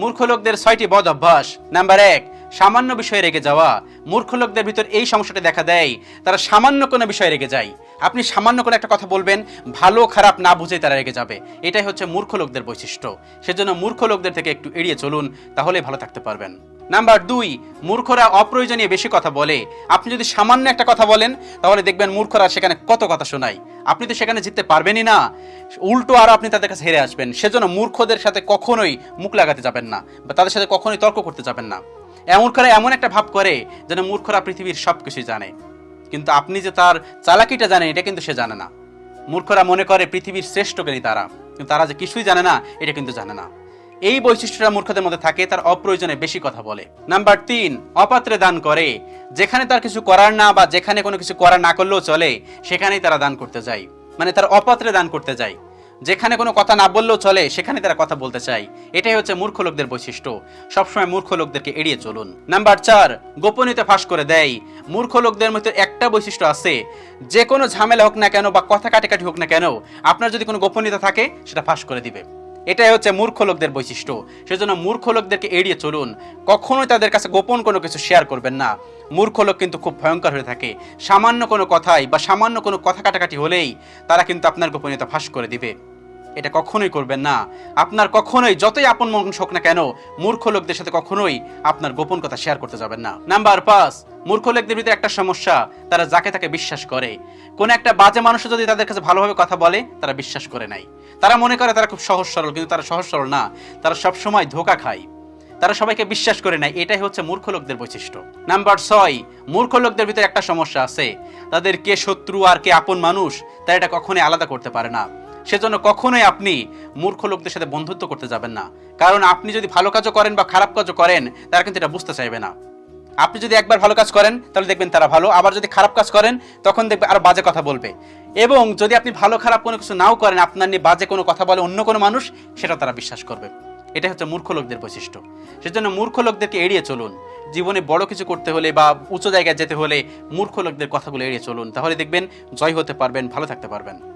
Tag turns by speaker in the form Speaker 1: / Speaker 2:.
Speaker 1: মূর্খ লোকদের ছয়টি বদ অভ্যাস। নাম্বার এক, সামান্য বিষয়ে রেগে যাওয়া। মূর্খ লোকদের ভিতর এই সমস্যাটা দেখা দেয়, তারা সামান্য কোনো বিষয়ে রেগে যায়। আপনি সামান্য কোনো একটা কথা বলবেন, ভালো খারাপ না বুঝে তারা রেগে যাবে। এটাই হচ্ছে মূর্খ লোকদের বৈশিষ্ট্য। সেজন্য মূর্খ লোকদের থেকে একটু এড়িয়ে চলুন, তাহলেই ভালো থাকতে পারবেন। নাম্বার দুই, মূর্খরা অপ্রয়োজনীয় বেশি কথা বলে। আপনি যদি সামান্য একটা কথা বলেন, তাহলে দেখবেন মূর্খরা সেখানে কত কথা শোনায়। আপনি তো সেখানে জিততে পারবেনই না। উল্টো আরও আপনি তাদের কাছে হেরে আসবেন। সেজন্য মূর্খদের সাথে কখনোই মুখ লাগাতে যাবেন না বা তাদের সাথে কখনোই তর্ক করতে যাবেন না। করে এমন একটা ভাব করে যেন মূর্খরা পৃথিবীর সব কিছুই জানে। কিন্তু আপনি যে তার চালাকিটা জানেন, এটা কিন্তু সে জানে না। মূর্খরা মনে করে পৃথিবীর শ্রেষ্ঠ জ্ঞানী তারা। কিন্তু তারা যে কিছুই জানে না, এটা কিন্তু জানে না। এই বৈশিষ্ট্যটা মূর্খদের মধ্যে থাকে, তার অপ্রয়োজনে বেশি কথা বলে। নাম্বার তিন, অপাত্রে দান করে। যেখানে তার কিছু করার না বা যেখানে কোনো কিছু করার না করলেও চলে, সেখানেই তারা দান করতে যায়। মানে তার অপাত্রে দান করতে যায়। যেখানে কোনো কথা না বললেও চলে, সেখানে তারা কথা বলতে চায়। এটাই হচ্ছে মূর্খ লোকদের বৈশিষ্ট্য। সবসময় মূর্খ লোকদেরকে এড়িয়ে চলুন। নাম্বার চার, গোপনীয়তা ফাঁস করে দেয়। মূর্খ লোকদের মধ্যে একটা বৈশিষ্ট্য আছে, যে কোনো ঝামেলা হোক না কেন বা কথা কাটাকাটি হোক না কেন, আপনার যদি কোনো গোপনীয়তা থাকে, সেটা ফাঁস করে দিবে। এটাই হচ্ছে মূর্খ লোকদের বৈশিষ্ট্য। সেজন্য মূর্খ লোকদেরকে এড়িয়ে চলুন। কখনোই তাদের কাছে গোপন কোনো কিছু শেয়ার করবেন না। মূর্খ লোক কিন্তু খুব ভয়ঙ্কর হয়ে থাকে। সামান্য কোনো কথাই বা সামান্য কোনো কথা কাটাকাটি হলেই তারা কিন্তু আপনার গোপনীয়তা ফাঁস করে দিবে। এটা কখনোই করবেন না। আপনার কখনোই, যতই আপন মানুষ হোক না কেন, মূর্খ লোকদের সাথে কখনোই আপনার গোপন কথা শেয়ার করতে যাবেন না। নাম্বার পাঁচ, মূর্খ লোকদের ভিতরে একটা সমস্যা, তারা যাকে তাকে বিশ্বাস করে। কোন একটা বাজে মানুষ যদি তাদের কাছে ভালোভাবে কথা বলে, তারা বিশ্বাস করে নাই। তারা মনে করে তারা খুব সহজ সরল, কিন্তু তারা সহজ সরল না। তারা সবসময় ধোকা খায়। তারা সবাইকে বিশ্বাস করে নেয়। এটাই হচ্ছে মূর্খ লোকদের বৈশিষ্ট্য। নাম্বার ছয়, মূর্খ লোকদের ভিতরে একটা সমস্যা আছে। তাদের কে শত্রু আর কে আপন মানুষ, তারা এটা কখনোই আলাদা করতে পারে না। সেজন্য কখনোই আপনি মূর্খ লোকদের সাথে বন্ধুত্ব করতে যাবেন না। কারণ আপনি যদি ভালো কাজও করেন বা খারাপ কাজও করেন, তারা কিন্তু এটা বুঝতে চাইবে না। আপনি যদি একবার ভালো কাজ করেন, তাহলে দেখবেন তারা ভালো। আবার যদি খারাপ কাজ করেন, তখন দেখবে আরও বাজে কথা বলবে। এবং যদি আপনি ভালো খারাপ কোনো কিছু নাও করেন, আপনার নিয়ে বাজে কোনো কথা বলে অন্য কোনো মানুষ সেটা তারা বিশ্বাস করবে। এটা হচ্ছে মূর্খ লোকদের বৈশিষ্ট্য। সেজন্য মূর্খ লোকদেরকে এড়িয়ে চলুন। জীবনে বড় কিছু করতে হলে বা উঁচু জায়গায় যেতে হলে মূর্খ লোকদের কথাগুলো এড়িয়ে চলুন। তাহলে দেখবেন জয় হতে পারবেন, ভালো থাকতে পারবেন।